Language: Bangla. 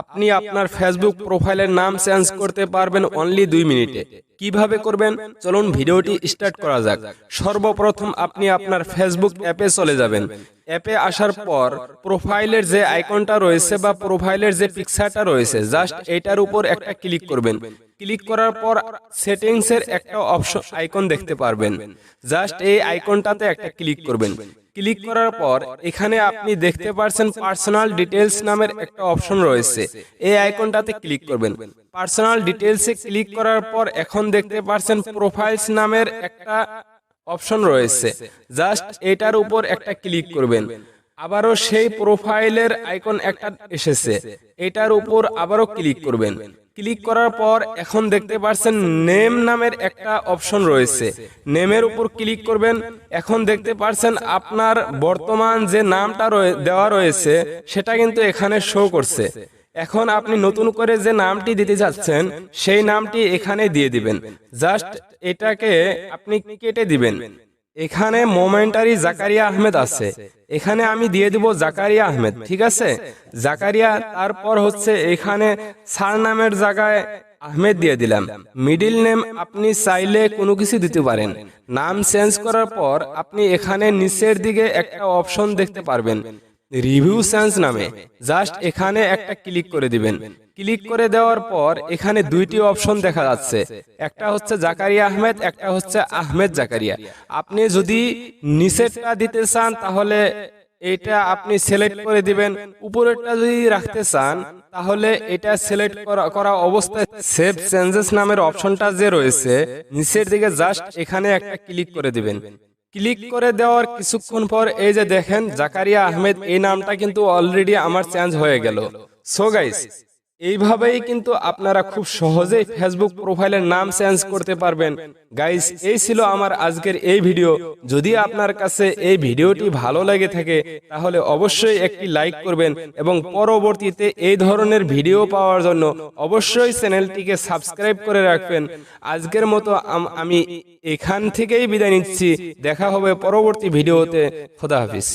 আপনি আপনার ফেসবুক প্রোফাইলের নাম চেঞ্জ করতে পারবেন অনলি দুই মিনিটে। কীভাবে করবেন? চলুন ভিডিওটি স্টার্ট করা যাক। সর্বপ্রথম আপনি আপনার ফেসবুক অ্যাপে চলে যাবেন। অ্যাপে আসার পর প্রোফাইলের যে আইকনটা রয়েছে বা প্রোফাইলের যে পিকচারটা রয়েছে জাস্ট এটার উপর একটা ক্লিক করবেন। ক্লিক করার পর সেটিংস এর একটা অপশন আইকন দেখতে পারবেন। জাস্ট এই আইকনটাতে একটা ক্লিক করবেন। ক্লিক করার পর এখানে আপনি দেখতে পারছেন পার্সোনাল ডিটেলস নামের একটা অপশন রয়েছে। এই আইকনটাতে ক্লিক করবেন। পার্সোনাল ডিটেলসে ক্লিক করার পর এখন দেখতে পারছেন প্রোফাইলস নামের একটা অপশন রয়েছে। জাস্ট এটার উপর একটা ক্লিক করবেন। আবারও সেই প্রোফাইলের আইকন একটা এসেছে। এটার উপর আবারও ক্লিক করবেন। ক্লিক করার পর এখন দেখতে পাচ্ছেন নেম নামের একটা অপশন রয়েছে। নেমের উপর ক্লিক করবেন। এখন দেখতে পাচ্ছেন আপনার বর্তমান যে নামটা দেওয়া রয়েছে, সেটা কিন্তু এখানে শো করছে। এখন আপনি নতুন করে যে নামটি দিতে যাচ্ছেন, সেই নামটি এখানে দিয়ে দিবেন। জাস্ট এটাকে আপনি কেটে দিবেন। এখানে মোমেন্টারি জাকারিয়া আহমেদ আছে। এখানে আমি দিয়ে দিব জাকারিয়া আহমেদ, ঠিক আছে? জাকারিয়া, তারপর হচ্ছে এখানে সার নামের জায়গায় আহমেদ দিয়ে দিলাম। মিডিল নেম আপনি চাইলে কোনো কিছু দিতে পারেন। নাম চেঞ্জ করার পর আপনি এখানে নিচের দিকে একটা অপশন দেখতে পারবেন। রিভিউ সেন্স নামে জাস্ট এখানে একটা ক্লিক করে দিবেন। ক্লিক করে দেওয়ার পর এখানে দুইটি অপশন দেখা যাচ্ছে। একটা হচ্ছে জাকারিয়া আহমেদ, একটা হচ্ছে আহমেদ জাকারিয়া। আপনি যদি নিচেরটা দিতে চান তাহলে এটা আপনি সিলেক্ট করে দিবেন। উপরেরটা যদি রাখতে চান তাহলে এটা সিলেক্ট করা অবস্থায় সেভ চেঞ্জেস নামের অপশনটা যে রয়েছে, নিচের দিকে জাস্ট এখানে একটা ক্লিক করে দিবেন। ক্লিক করে দেওয়ার কিছুক্ষণ পর এই যে দেখেন জাকারিয়া আহমেদ, এই নামটা কিন্তু অলরেডি আমার চেঞ্জ হয়ে গেল। সো গাইস এইভাবেই কিন্তু আপনারা খুব সহজেই ফেসবুক প্রোফাইলের নাম চেঞ্জ করতে পারবেন। গাইস এই ছিল আমার আজকের এই ভিডিও যদি আপনার কাছে এই ভিডিওটি ভালো লাগে থাকে, তাহলে অবশ্যই একটি লাইক করবেন এবং পরবর্তীতে এই ধরনের ভিডিও পাওয়ার জন্য অবশ্যই চ্যানেলটিকে সাবস্ক্রাইব করে রাখবেন। আজকের মতো আমি এখান থেকেই বিদায় নিচ্ছি। দেখা হবে পরবর্তী ভিডিওতে খোদা হাফিজ।